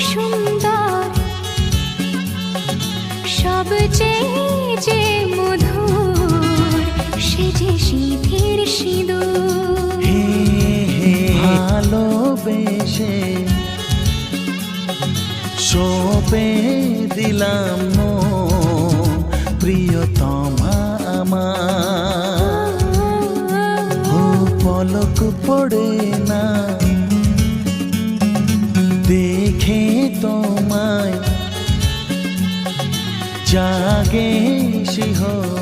সুন্দর। সবচেয়ে যে মধুর সে যে শিথির সিঁদুর। ভালোবেসে সবে দিলাম প্রিয়তমা আমার। পলক পড়ে না তোমায়। জাগে প্রিয়তমা